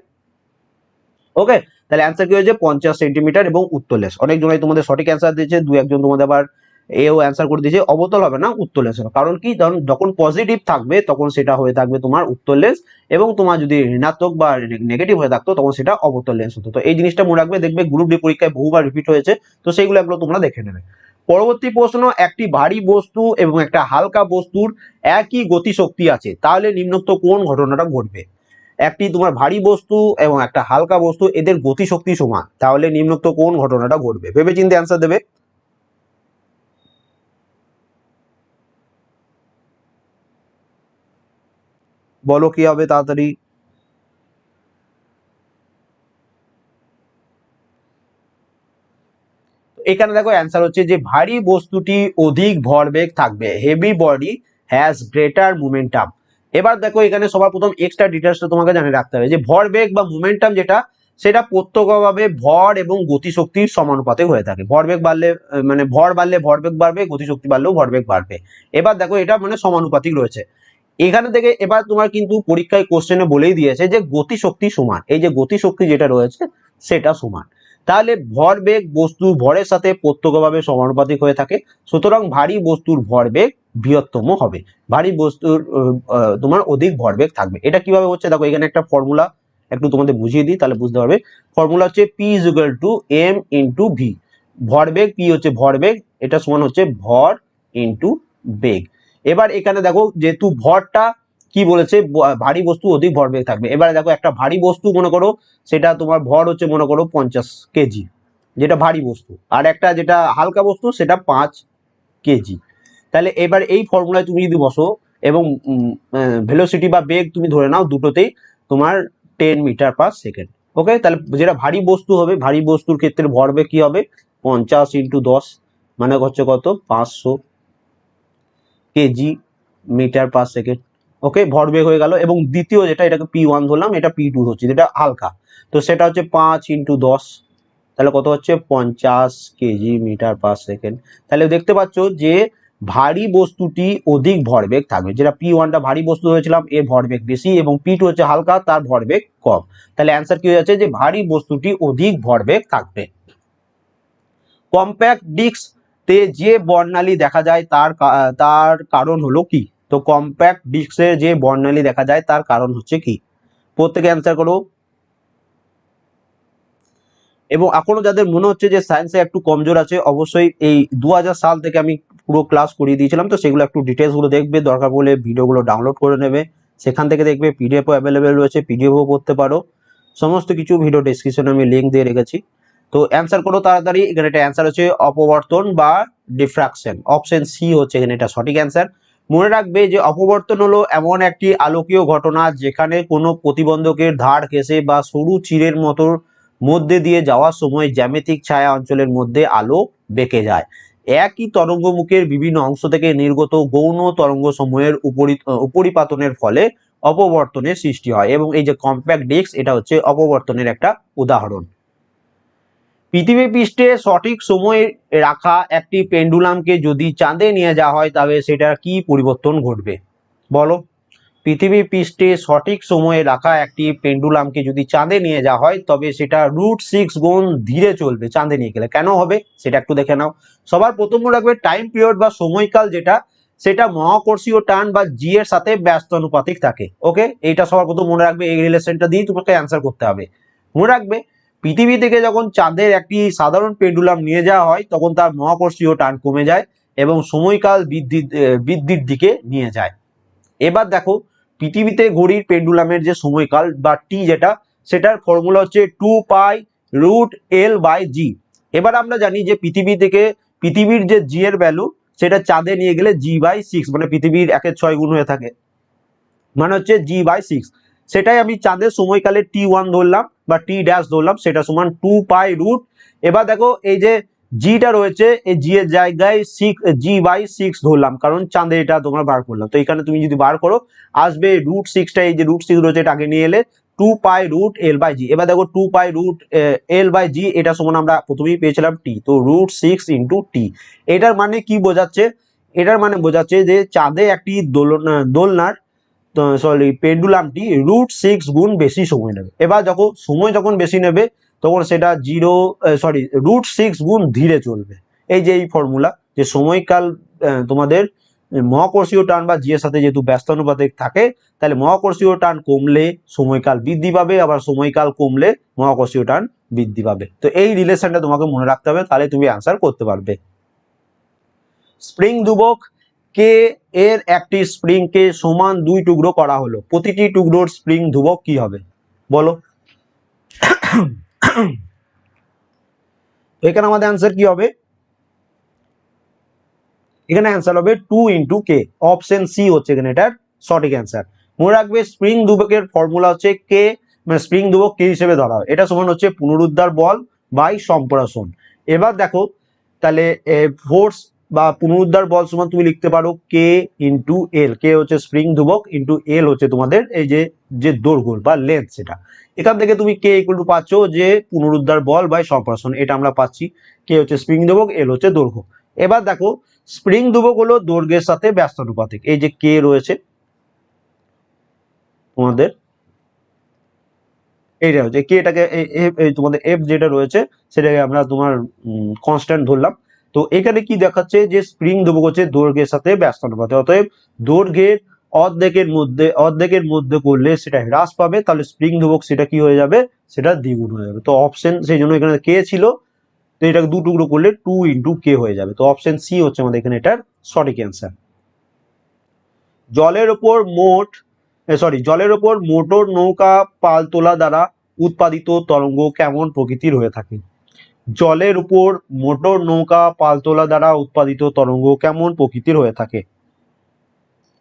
ওকে তাহলে অ্যান্সার কি হয়েছে? পঞ্চাশ সেন্টিমিটার এবং উত্তর লেন্স অনেক জনাই তোমাদের সঠিক অ্যান্সার দিয়েছে, দু একজন তোমাদের আবার এও অ্যান্সার করে দিয়েছে, অবতল হবে না, উত্তর লেন্স হবে। কারণ কি? কারণ যখন পজিটিভ থাকবে, তখন সেটা হয়ে থাকবে তোমার উত্তর লেন্স এবং তোমার যদি ঋণাত্মক বা নেগেটিভ হয়ে থাকতো, তখন সেটা অবতল লেন্স হতো। তো এই জিনিসটা মনে রাখবে, দেখবে গ্রুপ ডি পরীক্ষায় বহুবার রিপিট হয়েছে, তো সেইগুলো এগুলো তোমরা দেখে নেবে। পরবর্তী প্রশ্ন, একটি ভারী বস্তু এবং একটা হালকা বস্তুর একই গতিশক্তি আছে, তাহলে নিম্নোক্ত কোন ঘটনাটা ঘটবে? একটি তোমার ভারী বস্তু এবং একটা হালকা বস্তু, এদের গতিশক্তি সমান, তাহলে নিম্নোক্ত কোন ঘটনাটা ঘটবে? ভেবে চিন্তে অ্যান্সার দেবে। বলো কি হবে তাড়াতাড়ি। এখানে দেখো অ্যান্সার হচ্ছে যে ভারী বস্তুটি অধিক ভরবেগ থাকবে। Heavy body has greater momentum এবার দেখো এখানে সবার প্রথম এক্সট্রা ডিটেলসটা তোমাকে জানিয়ে রাখতে হবে যে ভরবেগ বা মোমেন্টাম যেটা, সেটা প্রত্যক্ষভাবে ভর এবং গতিশক্তির সমানুপাতে হয়ে থাকে। ভরবেগ বাড়লে মানে ভর বাড়লে ভরবেগ বাড়বে, গতিশক্তি বাড়লেও ভরবেগ বাড়বে। এবার দেখো এটা মানে সমানুপাতিক রয়েছে। এখানে থেকে এবার তোমার কিন্তু পরীক্ষায় কোশ্চেনে বলেই দিয়েছে যে গতিশক্তি সমান। এই যে গতিশক্তি যেটা রয়েছে, সেটা সমান। তাহলে ভরবেগ বস্তু ভরের সাথে প্রত্যক্ষভাবে সমানুপাতিক হয়ে থাকে। সুতরাং ভারী বস্তুর ভরবেগ বৃহত্তম হবে। ভারী বস্তুর তোমার অধিক ভর ভরবেগ থাকবে। এটা কীভাবে হচ্ছে? দেখো, এখানে একটা ফর্মুলা একটু তোমাদের বুঝিয়ে দিই, তাহলে বুঝতে পারবে। ফর্মুলা হচ্ছে P is equal to M into V ভরবেগ পি হচ্ছে ভরবেগ, এটা সমান হচ্ছে ভর ইন্টু বেগ। এবার এখানে দেখো যেহেতু ভরটা কি বলেছে ভারী বস্তু অধিক ভর ভরবেগ থাকবে। এবারে দেখো একটা ভারী বস্তু মনে করো, সেটা তোমার ভর হচ্ছে মনে করো পঞ্চাশ কেজি, যেটা ভারী বস্তু। আর একটা যেটা হালকা বস্তু, সেটা পাঁচ কেজি। তাহলে এবার এই ফর্মুলায় তুমি যদি বসো, এবং ভেলোসিটি বা বেগ তুমি ধরে নাও দুটোতেই, তোমার ten metre per second okay তাহলে যেটা ভারী বস্তু হবে, ভারী বস্তুর ক্ষেত্রে ভরবেগ কি হবে, পঞ্চাশ ইন্টু দশ মানে হচ্ছে কত? পাঁচশো। KG metre per second. Okay ভরবেগ হয়ে গেল এবং দ্বিতীয় যেটা, এটাকে পি ওয়ান ধরলাম, এটা পি টু হচ্ছে, যেটা হালকা। তো সেটা হচ্ছে পাঁচ ইন্টু দশ, তাহলে কত হচ্ছে? পঞ্চাশ কেজি মিটার পার সেকেন্ড। তাহলে দেখতে পাচ্ছ যে ভারী বস্তুটি অধিক ভরবেগ থাকবে। যেটা পি ওয়ানটা ভারী বস্তু হয়েছিলাম এর ভরবেগ বেশি এবং পি টু হচ্ছে হালকা, তার ভরবেগ কম। তাহলে অ্যান্সার কি হয়ে যাচ্ছে? যে ভারী বস্তুটি অধিক ভরবেগ থাকবে। কম্প্যাক্ট ডিস্ক তে যে বর্ণালী দেখা যায় তার তার কারণ হলো কি? তো কম্প্যাক্ট ডিস্কের যে বর্ণালী দেখা যায় তার কারণ হচ্ছে কি? প্রত্যেকে অ্যান্সার করো। এবং এখনও যাদের মনে হচ্ছে যে সায়েন্সে একটু কমজোর আছে, অবশ্যই এই দু হাজার সাল থেকে আমি পুরো ক্লাস করিয়ে দিয়েছিলাম, তো সেগুলো একটু ডিটেলসগুলো দেখবে। দরকার পড়লে ভিডিওগুলো ডাউনলোড করে নেবে। সেখান থেকে দেখবে পিডিএফও অ্যাভেলেবেল রয়েছে পিডিএফও করতে পারো। সমস্ত কিছু ভিডিও ডেসক্রিপশনে আমি লিঙ্ক দিয়ে রেখেছি। তো অ্যান্সার করো তাড়াতাড়ি, এখানে এটা অ্যান্সার হচ্ছে অপবর্তন বা ডিফ্রাকশন অপশন সি হচ্ছে এখানে এটা সঠিক অ্যান্সার মনে রাখবে যে অপবর্তন হলো এমন একটি আলোকীয় ঘটনা যেখানে কোনো প্রতিবন্ধকের ধার ঘেঁষে বা সরু চিরের মতো মধ্যে দিয়ে যাওয়ার সময় জ্যামিতিক ছায়া অঞ্চলের মধ্যে আলো বেঁকে যায়। একই তরঙ্গমুখের বিভিন্ন অংশ থেকে নির্গত গৌণ তরঙ্গ উপরি উপরিপাতনের ফলে অপবর্তনের সৃষ্টি হয়। এবং এই যে কম্প্যাক্ট ডিস্ক এটা হচ্ছে অপবর্তনের একটা উদাহরণ। পৃথিবী পৃষ্ঠে সঠিক সময়ে রাখা একটি পেন্ডুলামকে যদি চাঁদে নিয়ে যাওয়া হয়, তবে সেটার কি পরিবর্তন ঘটবে? বলো। পৃথিবী পৃষ্ঠে সঠিক সময়ে রাখা একটি পেন্ডুলামকে যদি চাঁদে নিয়ে যাওয়া হয়, তবে সেটা রুট সিক্স গুণ ধীরে চলবে চাঁদে নিয়ে গেলে। কেন হবে? সেটা একটু দেখে নাও। সবার প্রথম মনে রাখবে টাইম পিরিয়ড বা সময়কাল যেটা, সেটা মহাকর্ষীয় টান বা জি এর সাথে ব্যস্ত অনুপাতিক থাকে। ওকে এইটা সবার প্রথম মনে রাখবে, এই রিলেশনটা দিয়ে তোমাকে অ্যান্সার করতে হবে। মনে রাখবে পৃথিবী থেকে যখন চাঁদের একটি সাধারণ পেন্ডুলাম নিয়ে যাওয়া হয়, তখন তার মহাকর্ষীয় টান কমে যায় এবং সময়কাল বৃদ্ধি বৃদ্ধির দিকে নিয়ে যায়। এবার দেখো, পৃথিবীতে ঘড়ির পেন্ডুলামের যে সময়কাল বা টি যেটা, সেটার ফর্মুলা হচ্ছে two pi root L by G এবার আমরা জানি যে পৃথিবী থেকে, পৃথিবীর যে জি এর ভ্যালু সেটা চাঁদে নিয়ে গেলে জি বাই সিক্স মানে পৃথিবীর একের ছয় গুণ হয়ে থাকে। মানে হচ্ছে জি বাই সিক্স সেটাই আমি চাঁদের সময়কালে টি ওয়ান ধরলাম। বা টি ড্যাশ ধরলাম, সেটা সমান টু পাই রুট এবার দেখো, এই যে জিটা রয়েছে, এই জি এর জায়গায় সিক্স জি বাই সিক্স ধরলাম, কারণ চাঁদে এটা তোমরা বার করলাম। তো এখানে তুমি যদি বার করো, আসবে রুট সিক্সটা এই যে রুট সিক্স রয়েছে, এটা আগে নিয়ে এলে two pi root L by G এবার দেখো two pi root L by G এটা সমান আমরা প্রথমেই পেয়েছিলাম টি তো রুট সিক্স ইন্টু টি এটার মানে কি বোঝাচ্ছে? এটার মানে বোঝাচ্ছে যে চাঁদে একটি দোলনা, দোলনার সরি পেন্ডুলামটি রুট সিক্স গুণ বেশি সময় নেবে। এবার যখন সময় যখন বেশি নেবে, তখন সেটা জিরো সরি রুট সিক্স গুণ ধীরে চলবে। এই যে এই ফর্মুলা যে সময়কাল তোমাদের মহাকর্ষীয় টান বা জি এর সাথে যেহেতু ব্যস্তানুপাতিক থাকে, তাহলে মহাকর্ষীয় টান কমলে সময়কাল বৃদ্ধি পাবে, আবার সময়কাল কমলে মহাকর্ষীয় টান বৃদ্ধি পাবে। তো এই রিলেশনটা তোমাকে মনে রাখতে হবে, তাহলে তুমি অ্যান্সার করতে পারবে। স্প্রিং দুবক কে এর একটি স্প্রিংকে সমান দুই টুকরো করা হলো। প্রতিটি টুকরোর স্প্রিং ধ্রুবক কি হবে? বলো। এখানে আমাদের অ্যান্সার কি হবে? এখানে অ্যান্সার হবে two into K option C হচ্ছে এখানে এটার সঠিক অ্যান্সার মনে রাখবে স্প্রিং দুবকের ফর্মুলা হচ্ছে কে মানে স্প্রিং দুবক কে হিসেবে ধরা হয়। এটা সমান হচ্ছে পুনরুদ্ধার বল বাই সম্প্রসারণ। এবার দেখো, তাহলে ফোর্স বা পুনরুদ্ধার বল সমান তুমি লিখতে পারো কে ইন্টু এল কে হচ্ছে স্প্রিং ধ্রুবক ইন্টু এল হচ্ছে তোমাদের এই যে যে দৈর্ঘ্য বা লেন্থ সেটা। এখান থেকে তুমি কে ইকুয়াল টু পাচ্ছ যে পুনরুদ্ধার বল বাই সম্প্রসারণ। এটা আমরা পাচ্ছি। কে হচ্ছে স্প্রিং ধ্রুবক এল হচ্ছে দৈর্ঘ্য। এবার দেখো স্প্রিং ধ্রুবক হলো দৈর্ঘ্যের সাথে ব্যস্ত অনুপাতিক এই যে কে রয়েছে, তোমাদের এইটা হচ্ছে কে এটাকে তোমাদের এফ যেটা রয়েছে, সেটাকে আমরা তোমার কনস্ট্যান্ট ধরলাম। তো এখানে কি দেখাচ্ছে যে স্প্রিং ধ্রুবক দৈর্ঘ্যের সাথে ব্যস্ত অনুপাতে। অতএব দৈর্ঘ্যের অর্ধেকের মধ্যে অর্ধেকের মধ্যে করলে সেটা হ্রাস পাবে, তাহলে স্প্রিং ধ্রুবক সেটা কি হয়ে যাবে? সেটা দ্বিগুণ হয়ে যাবে। তো অপশন সেই জন্য এখানে কে ছিল, তো এটাকে দু টুকরো করলে টু ইন্টু কে হয়ে যাবে। তো অপশন সি হচ্ছে আমাদের এখানে এটার সঠিক অ্যান্সার জলের ওপর মোট সরি জলের ওপর মোটর নৌকা পালতোলা দ্বারা উৎপাদিত তরঙ্গ কেমন প্রকৃতির হয়ে থাকে? জলের উপর মোটর নৌকা পালতোলা দ্বারা উৎপাদিত তরঙ্গ কেমন প্রকৃতির হয়ে থাকে?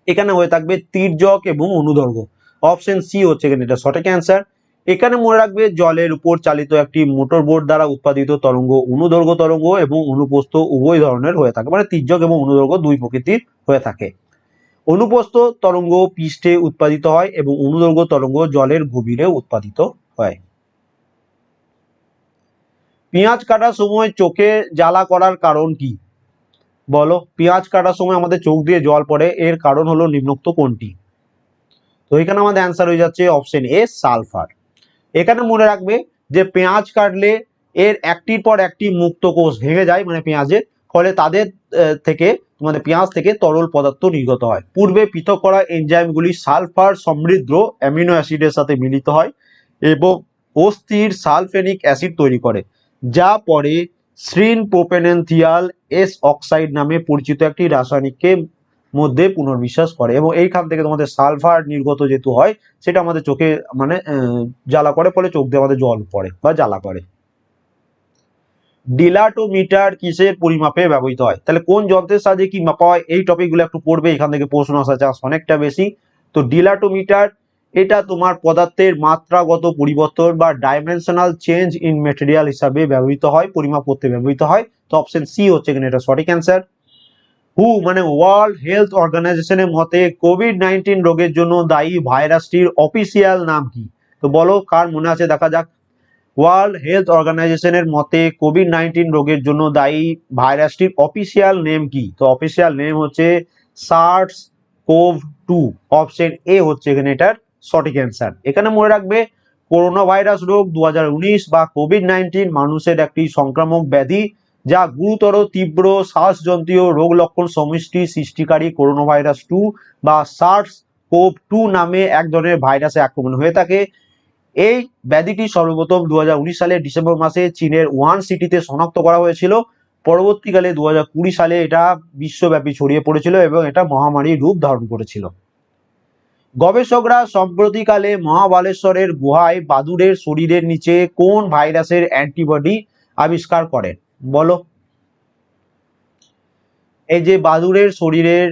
এখানে হয়ে থাকবে তির্যক এবং অনুদৈর্ঘ্য অপশন সি হচ্ছে এখানে এটা সঠিক অ্যান্সার এখানে মনে রাখবে জলের উপর চালিত একটি মোটর দ্বারা উৎপাদিত তরঙ্গ অনুদৈর্ঘ্য তরঙ্গ এবং অনুপস্থ উভয় ধরনের হয়ে থাকে। মানে তির্যক এবং অনুদৈর্ঘ্য দুই প্রকৃতির হয়ে থাকে। অনুপ্রস্থ তরঙ্গ পৃষ্ঠে উৎপাদিত হয় এবং অনুদৈর্ঘ্য তরঙ্গ জলের গভীরে উৎপাদিত হয়। পেঁয়াজ কাটার সময় চোখে জ্বালা করার কারণ কি? বলো, পেঁয়াজ কাটার সময় আমাদের চোখ দিয়ে জল পড়ে, এর কারণ হলো নিম্নোক্ত কোনটি? তো এখানে আমাদের অ্যান্সার হয়ে যাচ্ছে অপশন এ সালফার এখানে মনে রাখবে যে পেঁয়াজ কাটলে এর একটির পর একটি মুক্ত কোষ ভেঙে যায় মানে পেঁয়াজের, ফলে তাদের থেকে তোমাদের পেঁয়াজ থেকে তরল পদার্থ নির্গত হয়। পূর্বে পৃথক করা এনজাইমগুলি সালফার সমৃদ্ধ অ্যামিনো অ্যাসিডের সাথে মিলিত হয় এবং অস্থির সালফেনিক অ্যাসিড তৈরি করে। যা পরে শ্রিন প্রোপেনেন্থিয়াল এস অক্সাইড নামে পরিচিত একটি রাসায়নিককে মধ্যে পুনর্বিশ্বাস করে এবং এইখান থেকে তোমাদের সালফার নির্গত যেহেতু হয়, সেটা আমাদের চোখে মানে জ্বালা করে, ফলে চোখ দিয়ে আমাদের জল পড়ে বা জ্বালা করে। ডিলাটোমিটার কিসের পরিমাপে ব্যবহৃত হয়? তাহলে কোন যন্ত্রের সাহায্যে কি মাপা হয়? এই টপিকগুলো একটু পড়বে, এখান থেকে প্রশ্ন আসা চান্স অনেকটা বেশি। তো ডিলাটোমিটার এটা তোমার পদার্থের মাত্রাগত পরিবর্তন বা ডাইমেনশনাল চেঞ্জ ইন মেটেরিয়াল হিসাবে ব্যবহৃত হয়, পরিমাপ করতে ব্যবহৃত হয়। তো অপশন সি হচ্ছে এখানে এটা সঠিক অ্যান্সার হু মানে ওয়ার্ল্ড হেলথ অর্গানাইজেশনের মতে কোভিড নাইন্টিন রোগের জন্য দায়ী ভাইরাসটির অফিসিয়াল নাম কি? তো বলো, কার মনে আছে? দেখা যাক। ওয়ার্ল্ড হেলথ অর্গানাইজেশনের মতে কোভিড নাইন্টিন রোগের জন্য দায়ী ভাইরাসটির অফিসিয়াল নেম কি? তো অফিসিয়াল নেম হচ্ছে SARS CoV two option A হচ্ছে এখানে এটার। সঠিক অ্যান্সার এখানে মনে রাখবে করোনা ভাইরাস রোগ দু হাজার উনিশ বা কোভিড নাইন্টিন মানুষের একটি সংক্রামক ব্যাধি যা গুরুতর, তীব্র, শ্বাসযন্ত্রীয় রোগ লক্ষণ সমষ্টি সৃষ্টিকারী করোনা ভাইরাস টু বা সার্স কোভ টু নামে এক ধরনের ভাইরাসে আক্রমণ হয়ে থাকে। এই ব্যাধিটি সর্বপ্রথম দু সালের ডিসেম্বর মাসে চীনের ওয়ান সিটিতে শনাক্ত করা হয়েছিল। পরবর্তীকালে দু হাজার কুড়ি সালে এটা বিশ্বব্যাপী ছড়িয়ে পড়েছিল এবং এটা মহামারী রূপ ধারণ করেছিল। গবেষকরা সম্প্রতিকালে মহাবালেশ্বরের গুহায় বাদুড়ের শরীরের নিচে কোন ভাইরাসের অ্যান্টিবডি আবিষ্কার করেন? বলো। এই যে বাদুড়ের শরীরের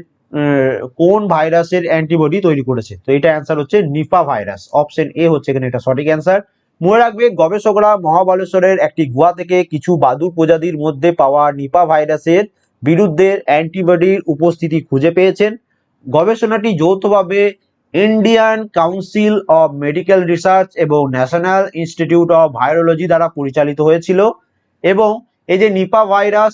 কোন ভাইরাসের অ্যান্টিবডি তৈরি করেছে? তো এটা অ্যান্সার হচ্ছে নিপা ভাইরাস। অপশন এ হচ্ছে এখানে এটা সঠিক অ্যান্সার মনে রাখবে, গবেষকরা মহাবালেশ্বরের একটি গুহা থেকে কিছু বাদুর প্রজাতির মধ্যে পাওয়া নিপা ভাইরাসের বিরুদ্ধে অ্যান্টিবডির উপস্থিতি খুঁজে পেয়েছেন। গবেষণাটি যৌথভাবে Indian council of medical research এবং ন্যাশনাল ইনস্টিটিউট অফ ভাইরোলজি দ্বারা পরিচালিত হয়েছিল এবং এই যে নিপা ভাইরাস,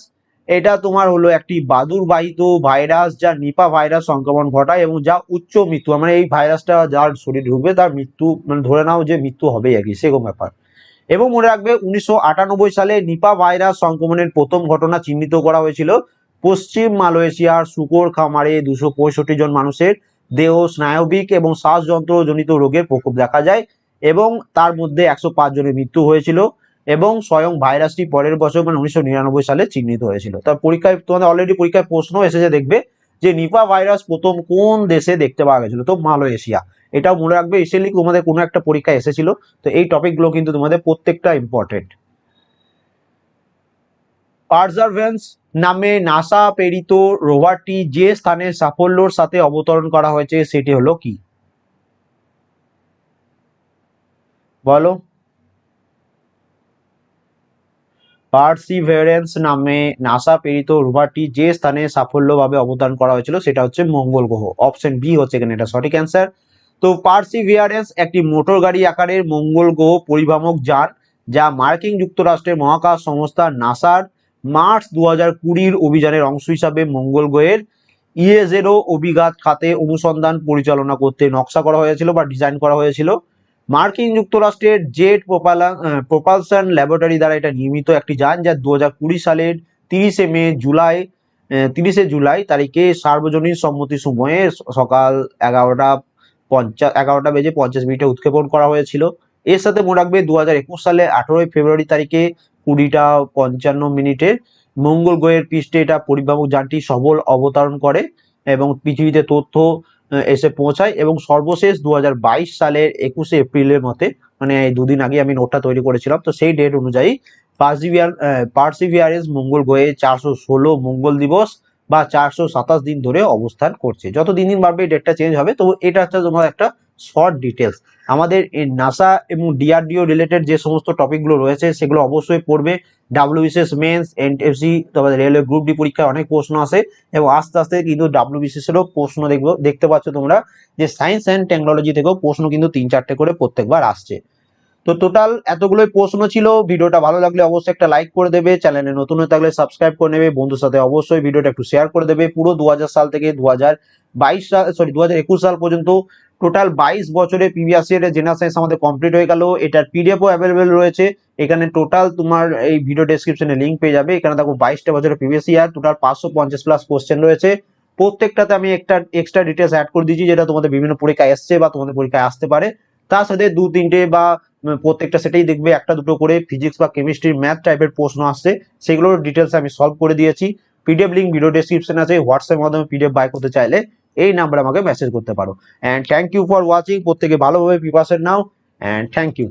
এটা তোমার হলো একটি বাদুর বাহিত ভাইরাস যা নিপা ভাইরাস সংক্রমণ ঘটায় এবং যা উচ্চ মৃত্যু মানে এই ভাইরাসটা যার শরীর ঢুকবে তার মৃত্যু মানে ধরে নাও যে মৃত্যু হবেই আর কি, সেরকম ব্যাপার। এবং মনে রাখবে উনিশশো আটানব্বই সালে নিপা ভাইরাস সংক্রমণের প্রথম ঘটনা চিহ্নিত করা হয়েছিল পশ্চিম মালয়েশিয়ার শুকর খামারে দুশো জন মানুষের। দেহ, স্নায়বিক এবং শ্বাসযন্ত্র জনিত রোগের প্রকোপ দেখা যায় এবং তার মধ্যে একশো পাঁচ জনের মৃত্যু হয়েছিল এবং স্বয়ং ভাইরাসটি পরের বছর মানে উনিশশো নিরানব্বই সালে চিহ্নিত হয়েছিল। তার পরীক্ষায় তোমাদের অলরেডি পরীক্ষায় প্রশ্ন এসেছে দেখবে যে নিপা ভাইরাস প্রথম কোন দেশে দেখতে পাওয়া গেছিল? তো মালয়েশিয়া। এটাও মনে রাখবে রিসেন্টলি তোমাদের কোনো একটা পরীক্ষা এসেছিল, তো এই টপিকগুলো কিন্তু তোমাদের প্রত্যেকটা ইম্পর্টেন্ট পারজারভেন্স নামে নাসা প্রেরিত রোভারটি যে স্থানে সাফল্যর সাথে অবতরণ করা হয়েছে সেটি হলো কি? বলো। পার্সিভেরেন্স নামে নাসা প্রেরিত রোভারটি যে স্থানে সাফল্যভাবে অবতরণ করা হয়েছিল সেটা হচ্ছে মঙ্গল গ্রহ। অপশন বি হচ্ছে এখানে এটা সঠিক অ্যান্সার। তো পার্সিভিয়ারেন্স একটি মোটর গাড়ি আকারের মঙ্গল গ্রহ পরিভ্রামক যান, যা মার্কিন যুক্তরাষ্ট্রের মহাকাশ সংস্থা নাসার মার্চ দু হাজার কুড়ির অভিযানের অংশ হিসাবে মঙ্গল গ্রহের ইএজেরো অভিঘাত খাতে অনুসন্ধান পরিচালনা করতে নকশা করা হয়েছিল বা ডিজাইন করা হয়েছিল। মার্কিন যুক্তরাষ্ট্রের জেট প্রোপালশন ল্যাবরেটরি দ্বারা এটা নির্মিত একটি যান, যা দু হাজার কুড়ি সালের তিরিশে মে, জুলাই তিরিশে জুলাই তারিখে সার্বজনীন সম্মতি সময়ে সকাল এগারোটা পঞ্চাশ এগারোটা বেজে পঞ্চাশ মিনিটে উৎক্ষেপণ করা হয়েছিল। এর সাথে মনে রাখবে দু হাজার একুশ সালে আঠেরোই ফেব্রুয়ারি তারিখে কুড়িটা পঞ্চান্ন মিনিটে মঙ্গল গ্রহের পৃষ্ঠে এটা পরিভ্রামক যানটি সবল অবতরণ করে এবং পৃথিবীতে তথ্য এসে পৌঁছায় এবং সর্বশেষ দু হাজার বাইশ সালের একুশে এপ্রিলের মতে মানে দুদিন আগে আমি নোটটা তৈরি করেছিলাম, তো সেই ডেট অনুযায়ী পার্সিভিয়ার পার্সিভিয়ারেন্স মঙ্গল গ্রহে চারশো ষোলো মঙ্গল দিবস বা চারশো সাতাশ দিন ধরে অবস্থান করছে। যত দিন দিন বাড়বে ডেটটা চেঞ্জ হবে, তো এটা হচ্ছে তোমার একটা শর্ট ডিটেলস আমাদের নাসা এবং ডিআরডিও রিলেটেড যে সমস্ত টপিকগুলো রয়েছে, সেগুলো অবশ্যই পড়বে। ডাব্লিউবিসিএস মেন্স এনটিএফসি তোমাদের রেলওয়ে গ্রুপ ডি পরীক্ষায় অনেক প্রশ্ন আসে এবং আস্তে আস্তে কিন্তু ডাব্লিউবিসিএস এরও প্রশ্ন দেখব, দেখতে পাচ্ছ তোমরা যে সায়েন্স অ্যান্ড টেকনোলজি থেকেও প্রশ্ন কিন্তু তিন চারটে করে প্রত্যেকবার আসছে। তো টোটাল এতগুলোই প্রশ্ন ছিল, ভিডিওটা ভালো লাগলে অবশ্যই একটা লাইক করে দেবে চ্যানেলে নতুন হয়ে থাকলে সাবস্ক্রাইব করে নেবে, বন্ধুর সাথে অবশ্যই ভিডিওটা একটু শেয়ার করে দেবে। পুরো দু হাজার সাল থেকে দু সাল সরি দু হাজার একুশ সাল পর্যন্ত টোটাল বাইশ বছরে প্রিভিয়াস ইয়ারের জেনারেল সায়েন্স আমাদের কমপ্লিট হয়ে গেল। এটার পিডিএফও অ্যাভেলেবেল রয়েছে। এখানে টোটাল তোমার এই ভিডিও ডেসক্রিপশনে লিঙ্ক পেয়ে যাবে। এখানে দেখো বাইশটা বছরের প্রিভিয়াস ইয়ার টোটাল পাঁচশো পঞ্চাশ প্লাস কোশ্চেন রয়েছে। প্রত্যেকটাতে আমি একটা এক্সট্রা ডিটেলস অ্যাড করে দিয়েছি, যেটা তোমাদের বিভিন্ন পরীক্ষায় এসছে বা তোমাদের পরীক্ষায় আসতে পারে। তার সাথে দু, তিনটে বা প্রত্যেকটা সেটাই দেখবে। একটা, দুটো করে ফিজিক্স বা কেমিস্ট্রি ম্যাথ টাইপের প্রশ্ন আসছে। সেগুলোর ডিটেলস আমি সলভ করে দিয়েছি। পিডিএফ লিঙ্ক ভিডিও ডেসক্রিপশন আছে। হোয়াটসঅ্যাপের মাধ্যমে পিডিএফ বাই করতে চাইলে এই নাম্বার আমাকে মেসেজ করতে পারো। And thank you for watching প্রত্যেকে ভালোভাবে preparation now. And thank you